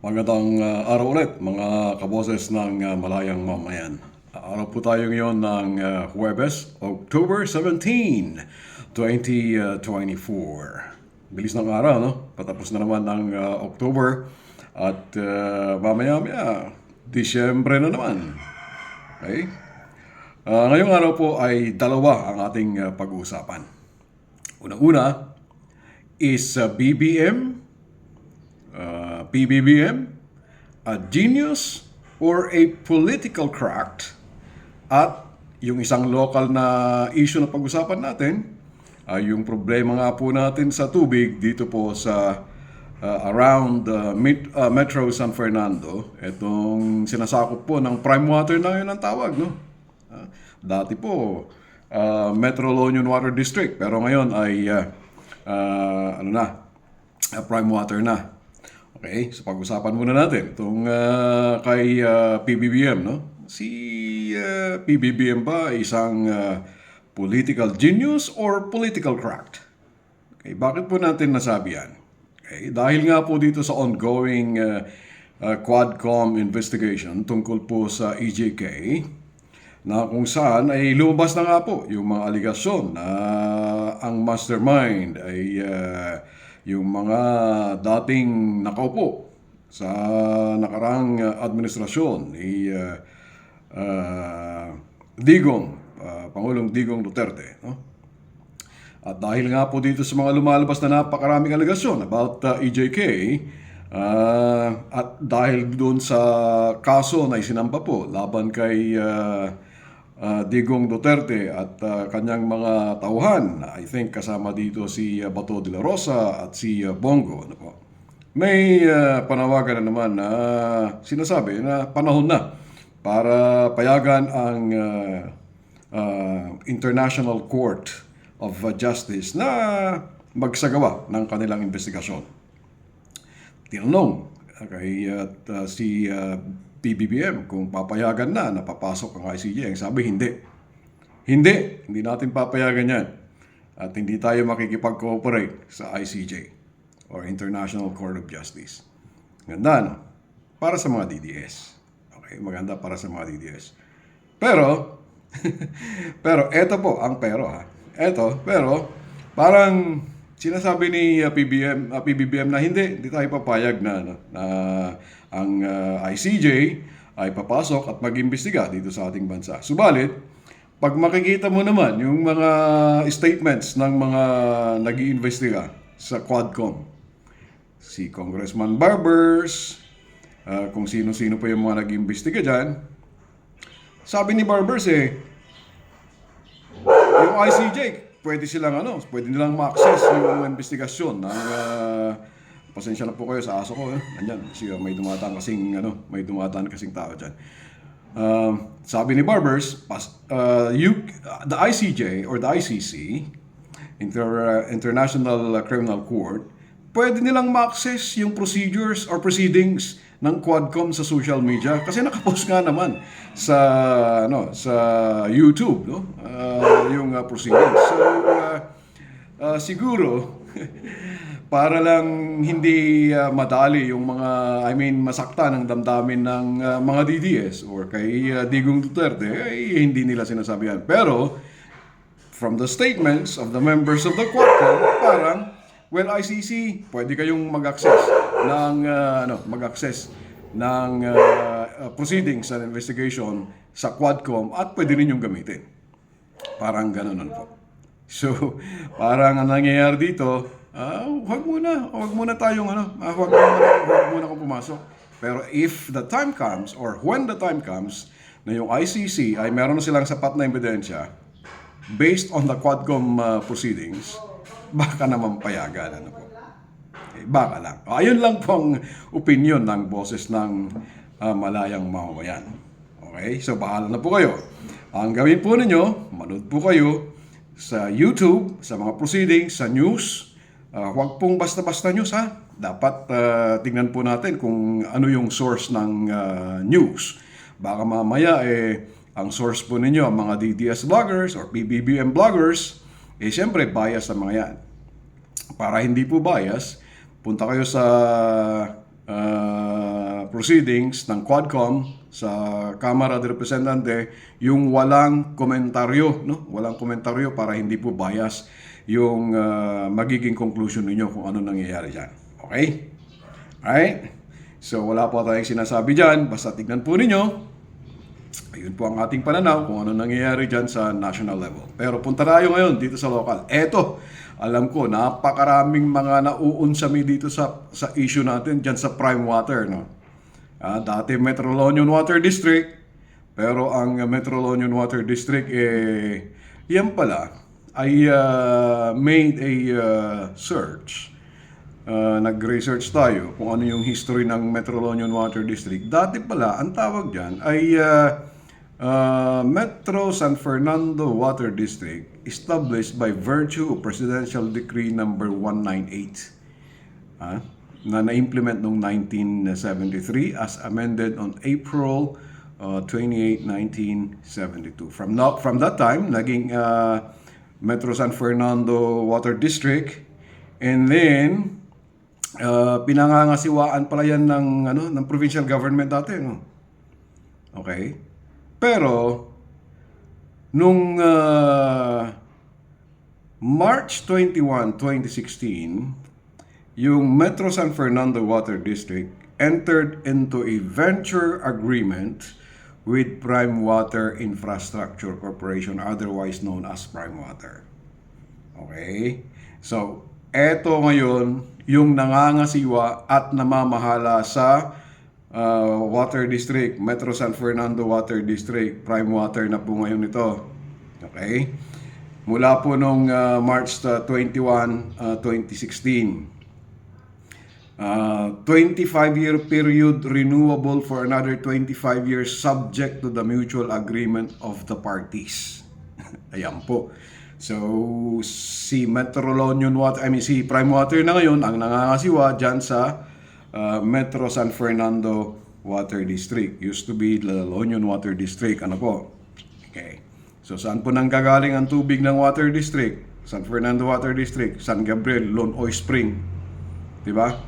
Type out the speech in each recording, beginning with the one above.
Magandang uh, araw ulit mga kaboses ng uh, Malayang Mamayan. Araw po tayo ngayon ng uh, Huwebes, October 17, 2024. Bilis ng araw, no? Patapos na naman ng uh, October at uh, mamaya-maya, Disyembre na naman. Okay? Uh, ngayong araw po ay dalawa ang ating uh, pag-uusapan. Unang-una is uh, BBM uh, PBBM, a genius or a political crack at yung isang local na issue na pag-usapan natin ay yung problema nga po natin sa tubig dito po sa uh, around uh, Met- uh, Metro San Fernando. Itong sinasakop po ng prime water na yun ang tawag, no? Uh, dati po, uh, Metro Lonion Water District, pero ngayon ay uh, uh, ano na, uh, prime water na. Okay, so pag-usapan muna natin itong ah, kay ah, PBBM, no? Si ah, PBBM ba isang ah, political genius or political crack? Okay, bakit po natin nasabi yan? Okay, dahil nga po dito sa ongoing ah, ah, Quadcom investigation tungkol po sa EJK, na kung saan ay lumabas na nga po yung mga aligasyon na ang mastermind ay ah, yung mga dating nakaupo sa nakarang ah, administrasyon ni ah, ah, Digong, ah, Pangulong Digong Duterte. No? At dahil nga po dito sa mga lumalabas na napakaraming aligasyon about uh, EJK, ah, at dahil doon sa kaso na isinamba po laban kay ah, ah, Digong Duterte at ah, kanyang mga tauhan, I think kasama dito si ah, Bato de la Rosa at si ah, Bongo. Ano po. May ah, panawagan na naman na sinasabi na panahon na para payagan ang ah, ah, International Court of uh, Justice na magsagawa ng kanilang investigasyon. Tinanong kay uh, si uh, PBBM kung papayagan na na papasok ang ICJ. Ang sabi, hindi. Hindi. Hindi natin papayagan yan. At hindi tayo makikipag-cooperate sa ICJ or International Court of Justice. Ganda, no? Para sa mga DDS. Okay, maganda para sa mga DDS. Pero, pero eto po ang pero ha. Eto, pero parang sinasabi ni uh, PBM, uh, PBBM na hindi, hindi tayo papayag na, ano, na ang uh, ICJ ay papasok at mag-imbestiga dito sa ating bansa. Subalit, pag makikita mo naman yung mga statements ng mga nag iimbestiga sa Quadcom, si Congressman Barbers, uh, kung sino-sino pa yung mga nag iimbestiga dyan, sabi ni Barbers eh, yung ICJ, pwede silang ano, pwede nilang ma-access yung investigasyon ng ah, pasensya na po kayo sa aso ko, eh. Andyan, kasi ah, may dumadaan kasing ano, may dumadaan kasing tao diyan. Um, sabi ni Barbers, pas, uh, you, the ICJ or the ICC, Inter, International Criminal Court, pwede nilang ma-access yung procedures or proceedings ng Quadcom sa social media. Kasi nakapost nga naman sa ano sa YouTube no? Ah, yung uh, proceedings. So uh, uh, siguro para lang hindi uh, madali yung mga I mean masakta ng damdamin ng uh, mga DDS or kay uh, Digong Duterte ay hindi nila sinasabi yan pero from the statements of the members of the Quadcom, parang, well, ICC, pwede kayong mag-access ng, uh, ano, mag-access ng uh, uh, proceedings and investigation sa Quadcom at pwede rin yung gamitin. Parang ganun po. So, parang ang nangyayari dito, ah, wag muna, wag muna tayong ano, ah, wag muna, wag muna akong pumasok. Pero if the time comes, or when the time comes, na yung ICC ay meron na silang sapat na ebidensya, based on the Quadcom uh, proceedings, baka naman payagan. Ano po. Baka lang. Ayun lang po ang opinion ng boses ng uh, malayang mamamayan. Okay? So, bahala na po kayo. Ang gawin po ninyo, manood po kayo sa YouTube, sa mga proceedings, sa news. Uh, huwag pong basta-basta news ha. Dapat uh, tingnan po natin kung ano yung source ng uh, news. Baka mamaya eh, ang source po ninyo, ang mga DDS vloggers or PBBM vloggers, eh siyempre bias sa mga yan. Para hindi po bias, punta kayo sa ah, proceedings ng Quadcom sa Kamara de Representante yung walang komentaryo, no? Walang komentaryo para hindi po bias yung ah, magiging conclusion ninyo kung ano nangyayari diyan. Okay? Alright? So wala po tayong sinasabi diyan, basta tignan po ninyo Ayun po ang ating pananaw kung ano nangyayari dyan sa national level. Pero punta tayo ngayon dito sa local. Eto, alam ko, napakaraming mga nauunsami dito sa, sa issue natin dyan sa prime water. No? Ah, dati Metrolonian Water District, pero ang Metrolonian Water District, eh, yan pala, ay ah, made a ah, search Uh, nag-research tayo kung ano yung history ng Metrolonian Water District. Dati pala, ang tawag dyan ay uh, uh, Metro San Fernando Water District established by virtue of Presidential Decree number 198 ah, na na-implement noong 1973 as amended on April uh, 28, 1972. From, now, from that time, naging uh, Metro San Fernando Water District and then uh, pinangangasiwaan pala yan ng ano ng provincial government dati no. Okay? Pero nung uh, March 21, 2016, yung Metro San Fernando Water District entered into a venture agreement with Prime Water Infrastructure Corporation, otherwise known as Prime Water. Okay? So, eto ngayon yung nangangasiwa at namamahala sa uh, Water District, Metro San Fernando Water District, Prime Water na po ngayon ito. Okay? Mula po nung uh, March uh, 21, uh, 2016. Uh, 25-year period renewable for another 25 years subject to the mutual agreement of the parties. Ayan po. So, si Metrolonian Water, I mean si Prime Water na ngayon ang nangangasiwa dyan sa uh, Metro San Fernando Water District. Used to be the Lonion Water District. Ano po? Okay. So, saan po nang gagaling ang tubig ng Water District? San Fernando Water District, San Gabriel, Lonoy Spring. Diba?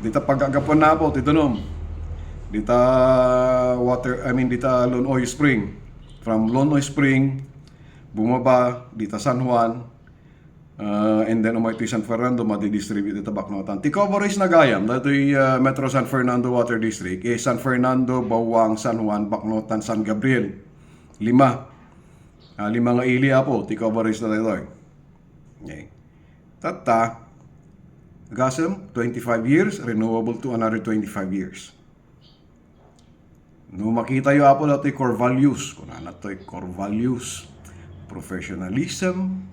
Dita pagkagapon na po, titunom. Dita water, I mean dita Lonoy Spring. From Lonoy Spring, bumaba dito San Juan, uh, and then umay to San Fernando, madidistribute ito Baknotan. Tikoboris na gayam, dito uh, Metro San Fernando Water District, eh, San Fernando, Bawang, San Juan, Baknotan, San Gabriel. Lima. Uh, lima nga ili po, tikoboris na dito. eh. Okay. Tata, gasam, 25 years, renewable to another 25 years. No makita yung apo natin core values. Kung ano to core values professionalism,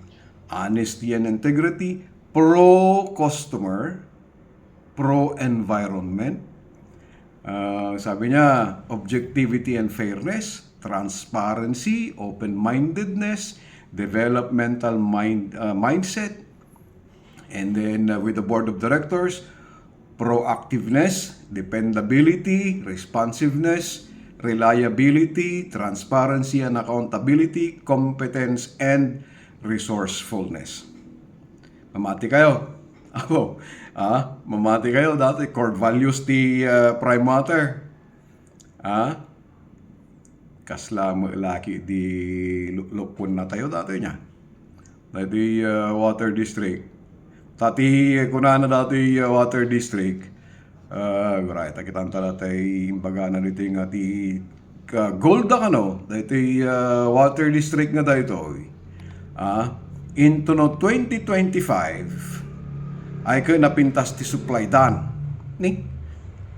honesty and integrity, pro-customer, pro-environment. Uh, sabi niya, objectivity and fairness, transparency, open-mindedness, developmental mind, uh, mindset, and then uh, with the board of directors, proactiveness, dependability, responsiveness, reliability, transparency and accountability, competence, and resourcefulness. Mamati kayo. Ako, ah, mamati kayo dati. Core values ti uh, Prime Water. Ah, kasla laki di lupon na tayo dati niya. Dati uh, Water District. Tati kunana dati uh, Water District. Uh, right, kita tala tay imbaga na nito nga ti ka Golda kano, dito uh, water district nga dito. Ah, into no 2025 ay ka napintas ti supply dan. Ni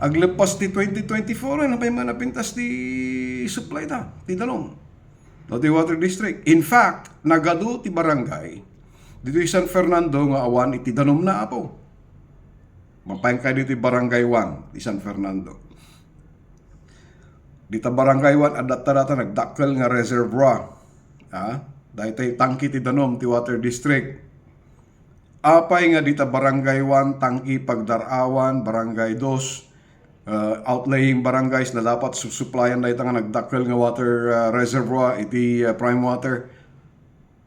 aglepas ti 2024 ano pa yung napintas ti supply da, ti dalong. No, ti water district. In fact, nagado ti barangay dito San Fernando nga awan iti danom na apo. Mapayang kayo dito Barangay 1, di San Fernando. Dito Barangay 1, adat data nagdakkel nga reservoir. Ha? Dahil tayo tangki ti Danom, ti Water District. Apay nga dito Barangay 1, tangki pagdarawan, Barangay 2, uh, outlaying barangays na dapat supplyan na nga nagdakkel nga water uh, reservoir, iti uh, prime water.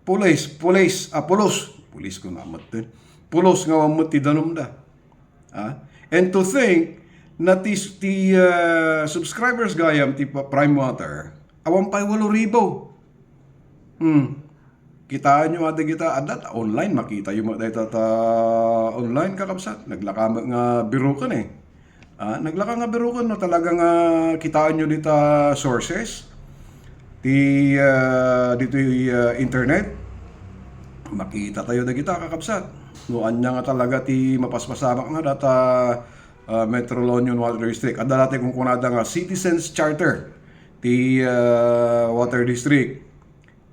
Pulis, pulis, ah, pulos. Pulis ko na din. Pulos nga wamot ti Danom da. Ah? And to think na ti, ti uh, subscribers gayam ti Prime Water, awang pa walo ribo. Hmm. Kitaan nyo ate kita, adat, online, makita yung mga data ta online kakabsat. Naglaka nga biro kan eh. Ah, naglaka nga biro kan, no, talaga nga kitaan nyo dito sources. Ti, ah, dito yung ah, internet. Makita tayo na kita kakabsat. No, anya nga talaga ti mapaspasamak nga data ah, Metro Union Water District. At dati kung kunada nga Citizens Charter ti ah, Water District.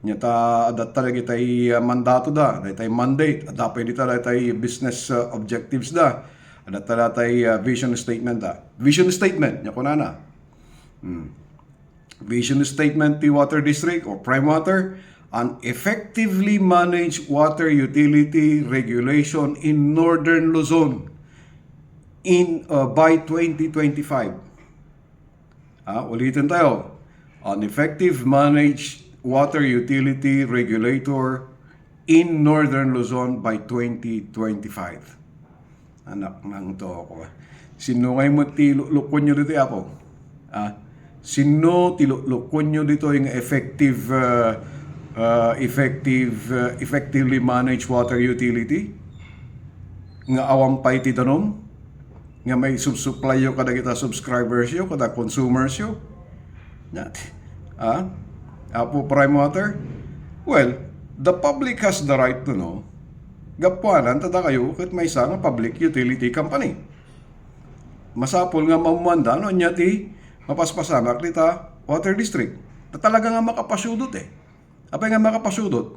Nya ta adat talaga tay uh, mandato da, tay mandate, at dapat dita tay business uh, objectives da. Adat talaga tay uh, vision statement da. Vision statement nya kunana. Hmm. Vision statement ti Water District or Prime Water an effectively managed water utility regulation in Northern Luzon in uh, by 2025. Ah, ulitin tayo. An effective managed water utility regulator in Northern Luzon by 2025. Anak ng to ako. Sino ngay mo tilukon nyo dito ako? Ah, sino tilukon nyo dito yung effective uh, uh, effective uh, effectively managed water utility? Nga awang pay ti tanom? Nga may subsupply yo kada kita subscribers yo, kada consumers yo? Not. Ah? Apo Prime Water? Well, the public has the right to know. Gapuanan, tada kayo, kat may nga public utility company. Masapol nga mamanda, no, niya ti, mapaspasamak nita water district. Na talaga nga makapasudot eh. Apay nga makapasudot.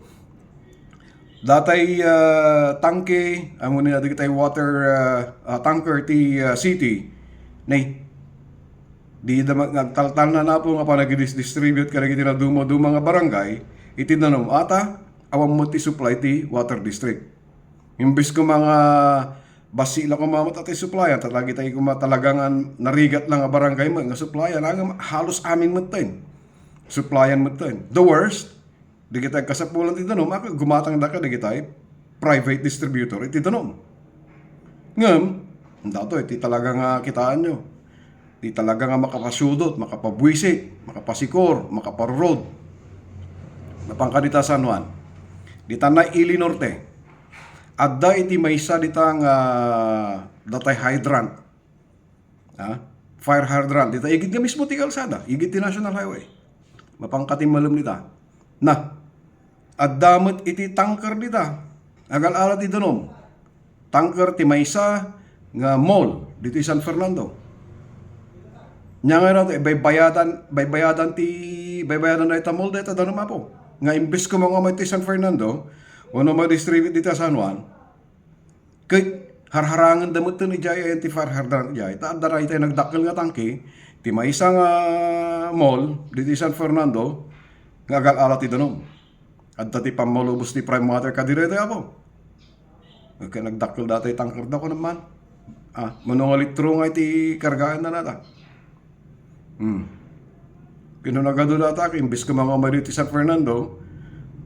Datay uh, tangke, amo ni natin tay water uh, uh, tanker ti uh, city, nay di nagtaltal na na po nga pa nag-distribute ka nagiti na dumo dumo nga barangay itinanom ata awang mo ti supply ti water district. Imbis ko mga basi lang ko mamot at supply at lagi tayo kuma talagang narigat lang nga barangay mo nga supply ang halos amin mo tin supplyan mo tin the worst di kita kasapulan ti danom ako gumatang da ka di kita private distributor iti danom ngem dato iti talaga nga kitaan nyo Di talaga nga makapasudot, makapabwisit, makapasikor, makaparod. Napangkadita San Juan. Di tanay Ili Norte. Adda iti maysa ditang uh, datay hydrant. Ha? Fire hydrant. Dita igit nga mismo ti kalsada. Igit ti National Highway. Mapangkatim malum nita. Na. Addamot iti tanker dita. Agal-alat ti danom. Tanker ti maysa nga mall dito San Fernando. Nya nga rato, bay bayadan, bay bayadan ti, bay bayadan na itamol dito, dano mapo. Nga imbes ko mga ti San Fernando, wano ma-distribute dito sa San Juan, kay harharangan damot to ni Jaya ti farhardan Jaya. Ta adara ito nagdakkel nga tangke, ti may isang uh, mall dito sa San Fernando, nga agal alat ti danom. At ti pamulubos ti prime water kadire ito ako. Kaya nagdakkel dati tangker daw ko naman. Ah, manong litro nga iti kargaan na nata. Hmm. Pinunagado data ka, imbis ka mga mariti San Fernando,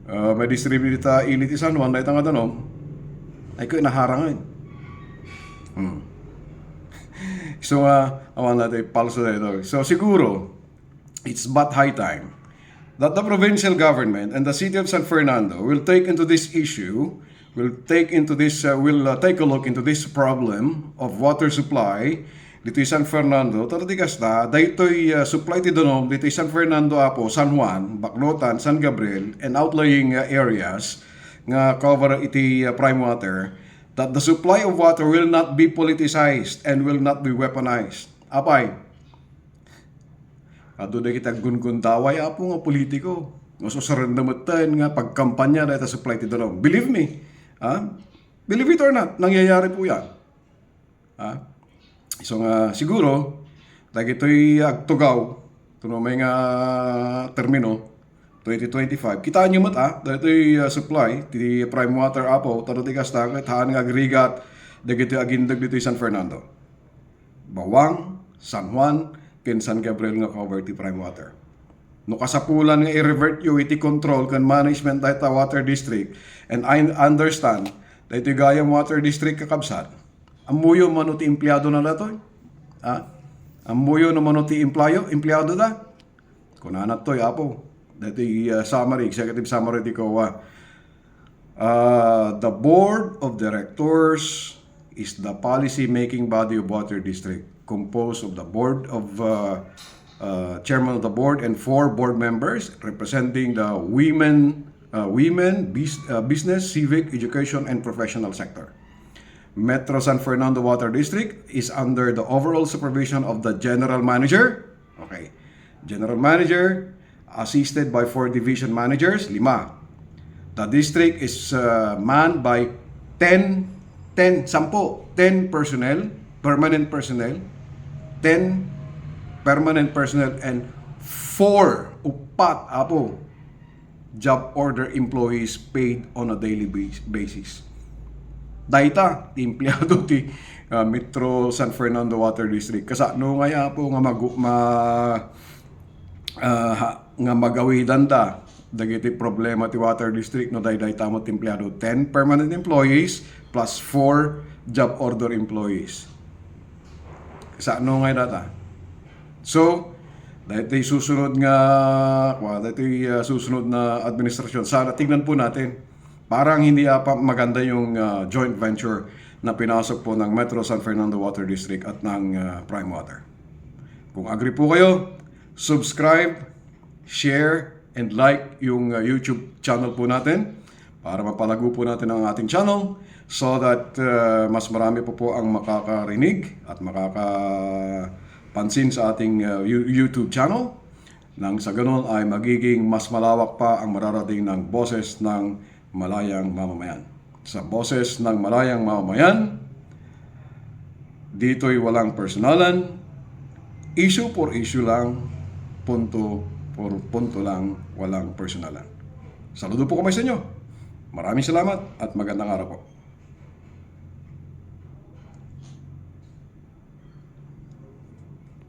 uh, may distribute ta iliti San Juan, dahil nga danom, ay ko inaharangin. Hmm. so, uh, awan natin, palso na ito. So, siguro, it's but high time that the provincial government and the city of San Fernando will take into this issue, will take into this, uh, will uh, take a look into this problem of water supply dito San Fernando, tara di kasta, daytoy uh, supply ti donom dito San Fernando apo, San Juan, Baclotan, San Gabriel, and outlying uh, areas nga cover iti uh, prime water, that the supply of water will not be politicized and will not be weaponized. Apay, Ado na kita gun-gun daway apo nga politiko. Nga susarandamatan nga pagkampanya na ita supply ti donom. Believe me, ha? Believe it or not, nangyayari po yan. Ha? So nga siguro dahil ito'y agtugaw. Tuno may nga termino. 2025 kitaan nyo mata dahil ito'y uh, supply. Ti prime water apo. Taro ti kasta kahit haan nga agrigat. Dahil ito'y agindag dito San Fernando. Bawang San Juan ken San Gabriel nga cover ti prime water. No kasapulan nga i-revert yo iti control kan management dahil ta water district. And I understand dahil ito'y gayam water district kakabsat amuyo man ti empleyado na nato Ah, ambuyo naman ti employo, empleyado da. Kunanat to, apo. Dito uh, summary, executive summary di ko, ah, Uh, the board of directors is the policy-making body of Water District, composed of the board of uh, uh, chairman of the board and four board members representing the women, uh, women, bus- uh, business, civic, education, and professional sector. Metro San Fernando Water District is under the overall supervision of the general manager. Okay. General manager, assisted by four division managers, lima. The district is uh, manned by 10, 10, 10, 10 personnel, permanent personnel, 10 permanent personnel, and 4 upat, apo, job order employees paid on a daily bas- basis. Daita, empleyado ti uh, Metro San Fernando Water District. Kasano nga po nga mag ma ah, ha- nga magawidan ta dagiti problema ti Water District no dayday tamo ti empleyado 10 permanent employees plus 4 job order employees. Kasano nga data? So, dahil susunod nga, kwa, dahil uh, susunod na administrasyon, sana tingnan po natin. Parang hindi pa maganda yung uh, joint venture na pinasok po ng Metro San Fernando Water District at ng uh, Prime Water. Kung agree po kayo, subscribe, share, and like yung uh, YouTube channel po natin para mapalago po natin ang ating channel so that uh, mas marami po po ang makakarinig at makakapansin sa ating uh, You- YouTube channel nang sa ganun ay magiging mas malawak pa ang mararating ng boses ng malayang mamamayan. Sa boses ng malayang mamamayan, dito'y walang personalan, issue for issue lang, punto for punto lang, walang personalan. Saludo po kami sa inyo. Maraming salamat at magandang araw po.